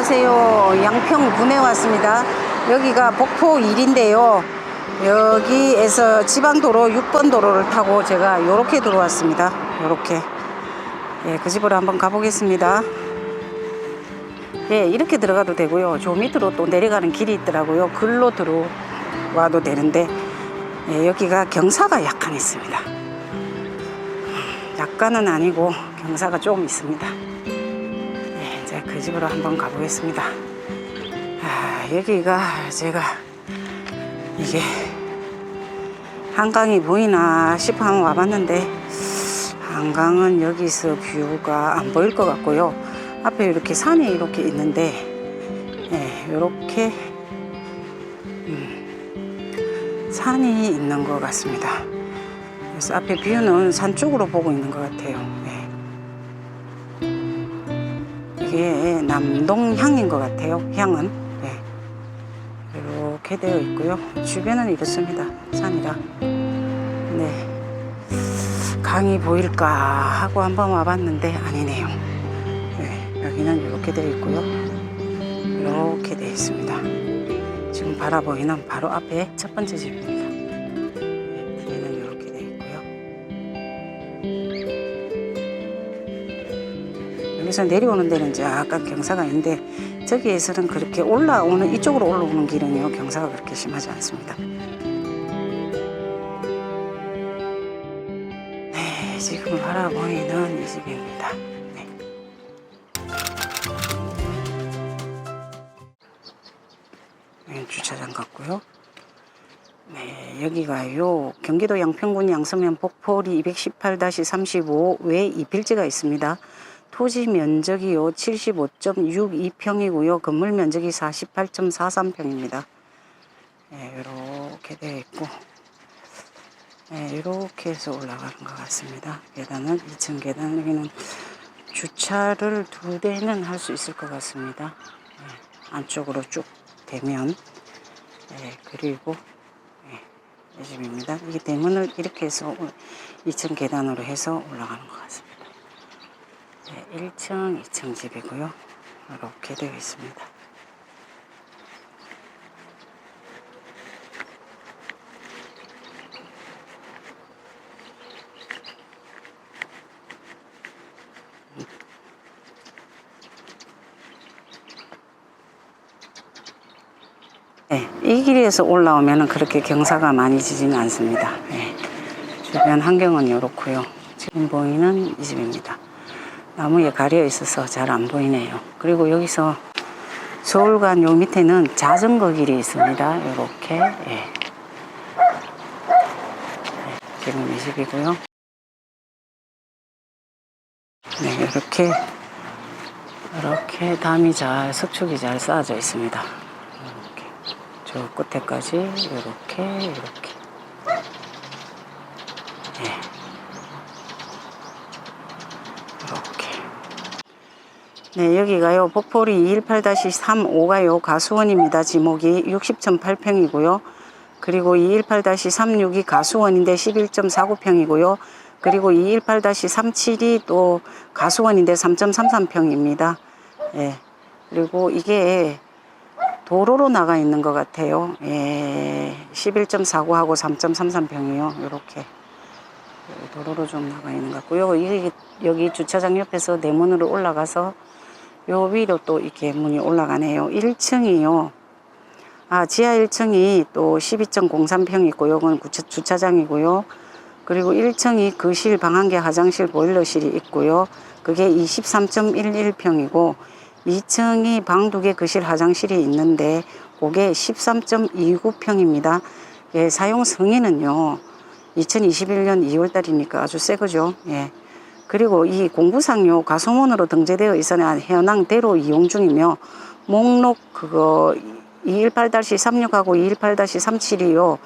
안녕하세요. 양평군에 왔습니다. 여기가 복포 1인데요. 여기에서 지방도로 6번 도로를 타고 제가 이렇게 들어왔습니다. 이렇게. 예, 그 집으로 한번 가보겠습니다. 예, 이렇게 들어가도 되고요. 저 밑으로 또 내려가는 길이 있더라고요. 글로 들어와도 되는데, 예, 여기가 경사가 약간 있습니다. 약간은 아니고 경사가 조금 있습니다. 그 집으로 한번 가보겠습니다. 아, 여기가 제가 이게 한강이 보이나 싶어 한번 와봤는데 한강은 여기서 뷰가 안 보일 것 같고요. 앞에 이렇게 산이 이렇게 있는데 예, 이렇게 음, 산이 있는 것 같습니다. 그래서 앞에 뷰는 산 쪽으로 보고 있는 것 같아요. 이게 남동향인 것 같아요. 향은 네. 이렇게 되어 있고요. 주변은 이렇습니다. 산이라. 네. 강이 보일까 하고 한번 와봤는데 아니네요. 네. 여기는 이렇게 되어 있고요. 이렇게 되어 있습니다. 지금 바라보이는 바로 앞에 첫 번째 집입니다. 여기서 내려오는 데는 약간 경사가 있는데 저기에서는 그렇게 올라오는 이쪽으로 올라오는 길은요 경사가 그렇게 심하지 않습니다. 네, 지금 바라보이는 이 집입니다. 네. 네, 주차장 같고요. 네, 여기가요. 경기도 양평군 양서면 복포리 218-35 외 이필지가 있습니다. 토지 면적이요 75.62평이고요. 건물 면적이 48.43평입니다. 네, 이렇게 되어 있고 네, 이렇게 해서 올라가는 것 같습니다. 계단은 2층 계단 여기는 주차를 두 대는 할 수 있을 것 같습니다. 네, 안쪽으로 쭉 되면 네, 그리고 네, 이 집입니다. 이 대문을 이렇게 해서 2층 계단으로 해서 올라가는 것 같습니다. 네, 1층, 2층 집이고요. 이렇게 되어 있습니다. 네, 이 길에서 올라오면 그렇게 경사가 많이 지지는 않습니다. 네, 주변 환경은 이렇고요. 지금 보이는 이 집입니다. 나무에 가려 있어서 잘 안 보이네요. 그리고 여기서 서울관 요 밑에는 자전거 길이 있습니다. 이렇게 예. 네, 지금 이 집이고요. 네, 이렇게 이렇게 담이 잘 석축이 잘 쌓아져 있습니다. 이렇게 저 끝에까지 이렇게 이렇게 네. 이렇게 네 여기가요. 복포리 218-35가 요. 가수원입니다. 지목이 60.8평이고요. 그리고 218-36이 가수원인데 11.49평이고요. 그리고 218-37이 또 가수원인데 3.33평입니다. 예. 그리고 이게 도로로 나가 있는 것 같아요. 예, 11.49하고 3.33평이요. 이렇게. 도로로 좀 나가 있는 것 같고요. 여기, 여기 주차장 옆에서 내문으로 올라가서 요 위로 또 이렇게 문이 올라가네요. 1층이요. 아, 지하 1층이 또 12.03평 있고요. 이건 구차- 주차장이고요. 그리고 1층이 거실, 방한개, 화장실, 보일러실이 있고요. 그게 23.11평이고 2층이 방 두 개 거실 화장실이 있는데 그게 13.29평입니다. 예, 사용 승인은요. 2021년 2월 달이니까 아주 새 거죠. 예. 그리고 이 공부상요 가소문으로 등재되어 있어야 해운항대로 이용 중이며 목록 그거 218-36하고 218-37이요.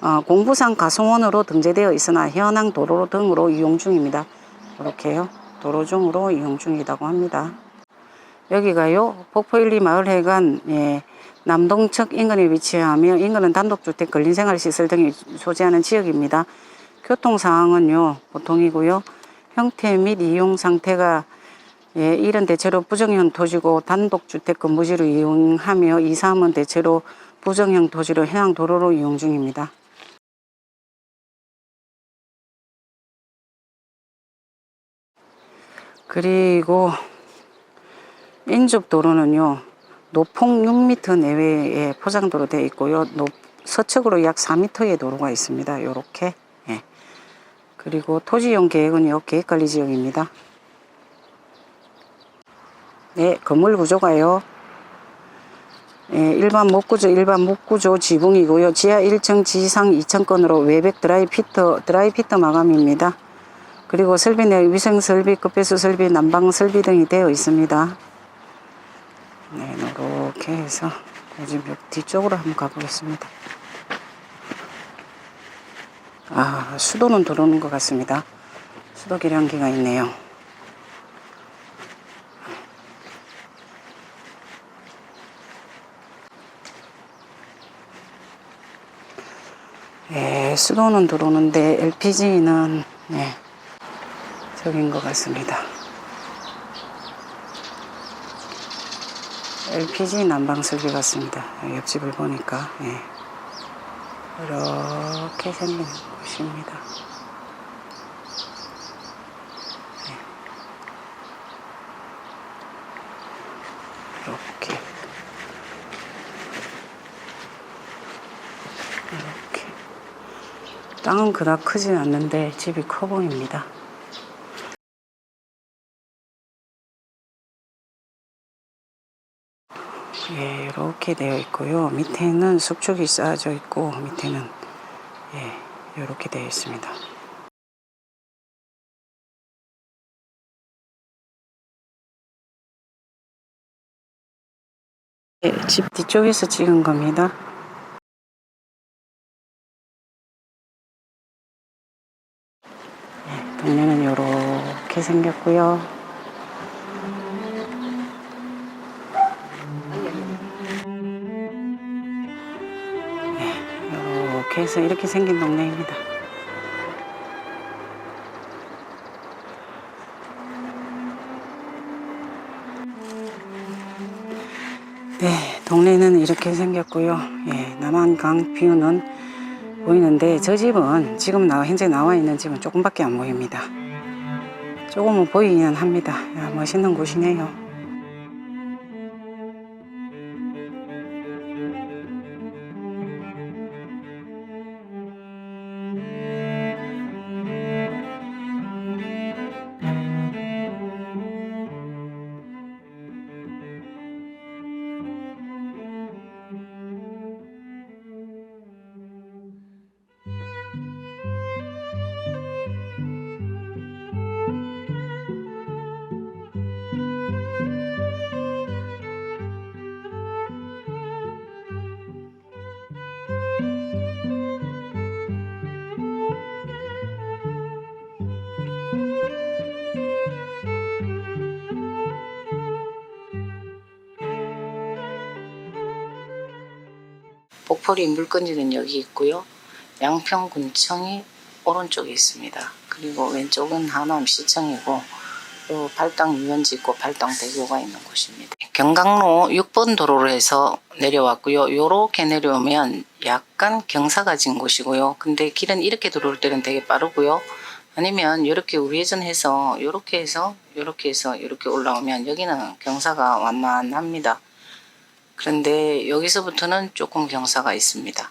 어, 공부상 가소원으로 등재되어 있으나 해안항 도로 등으로 이용 중입니다. 이렇게요. 도로 중으로 이용 중이라고 합니다. 여기가요 폭포 1, 2 마을회관 예, 남동측 인근에 위치하며 인근은 단독주택, 근린생활시설 등이 소재하는 지역입니다. 교통 상황은요 보통이고요 형태 및 이용 상태가 예, 이런 대체로 부정형 토지고 단독주택 건물지로 이용하며 2, 3은 대체로 부정형 토지로 해양 도로로 이용 중입니다. 그리고 인접 도로는요. 노폭 6m 내외의 포장도로 되어 있고요. 노, 서측으로 약 4m의 도로가 있습니다. 요렇게. 예. 그리고 토지용 계획은요. 계획관리 지역입니다. 네, 건물 구조가요. 예, 일반 목구조, 일반 목구조 지붕이고요. 지하 1층, 지상 2층권으로 외벽 드라이 피터, 드라이 피터 마감입니다. 그리고 설비 내 위생 설비, 급배수 설비, 난방 설비 등이 되어 있습니다. 네, 이렇게 해서 요즘 뒤쪽으로 한번 가보겠습니다. 아, 수도는 들어오는 것 같습니다. 수도 계량기가 있네요. 예, 수도는 들어오는데 LPG는 네, 저긴 것 같습니다. LPG 난방 설비 같습니다. 옆집을 보니까 예. 이렇게 생긴 곳입니다. 네. 땅은 그닥 크진 않는데 집이 커 보입니다. 예, 이렇게 되어 있고요. 밑에는 수축이 쌓여져 있고 밑에는 예, 이렇게 되어 있습니다. 예, 집 뒤쪽에서 찍은 겁니다. 예, 동네는 이렇게 생겼고요. 이렇게 해서 이렇게 생긴 동네입니다. 네, 동네는 이렇게 생겼고요. 예, 남한강 뷰는 보이는데 저 집은 지금 나와 현재 나와 있는 집은 조금밖에 안 보입니다. 조금은 보이긴 합니다. 야, 멋있는 곳이네요. 복포리 물건지는 여기 있고요. 양평군청이 오른쪽에 있습니다. 그리고 왼쪽은 하남시청이고 요 발당 유원지 있고 발당 대교가 있는 곳입니다. 경강로 6번 도로로 해서 내려왔고요. 요렇게 내려오면 약간 경사가 진 곳이고요. 근데 길은 이렇게 들어올 때는 되게 빠르고요. 아니면 이렇게 우회전해서 이렇게 해서 이렇게 해서 이렇게 올라오면 여기는 경사가 완만합니다. 그런데 여기서부터는 조금 경사가 있습니다.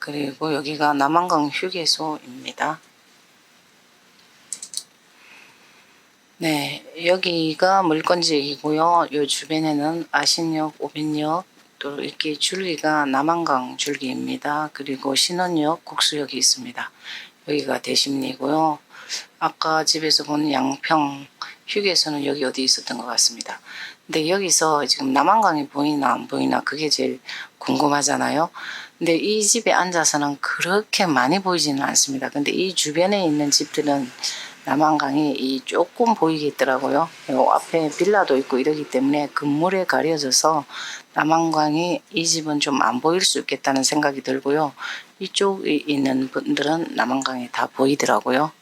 그리고 여기가 남한강 휴게소입니다. 네, 여기가 물건지이고요. 요 주변에는 아신역, 오빈역, 또 이렇게 줄기가 남한강 줄기입니다. 그리고 신원역, 국수역이 있습니다. 여기가 대심리고요. 아까 집에서 본 양평 휴게소는 여기 어디 있었던 것 같습니다. 근데 여기서 지금 남한강이 보이나 안 보이나 그게 제일 궁금하잖아요. 근데 이 집에 앉아서는 그렇게 많이 보이지는 않습니다. 근데 이 주변에 있는 집들은 남한강이 이 조금 보이겠더라고요. 요 앞에 빌라도 있고 이러기 때문에 건물에 가려져서 남한강이 이 집은 좀 안 보일 수 있겠다는 생각이 들고요. 이쪽에 있는 분들은 남한강이 다 보이더라고요.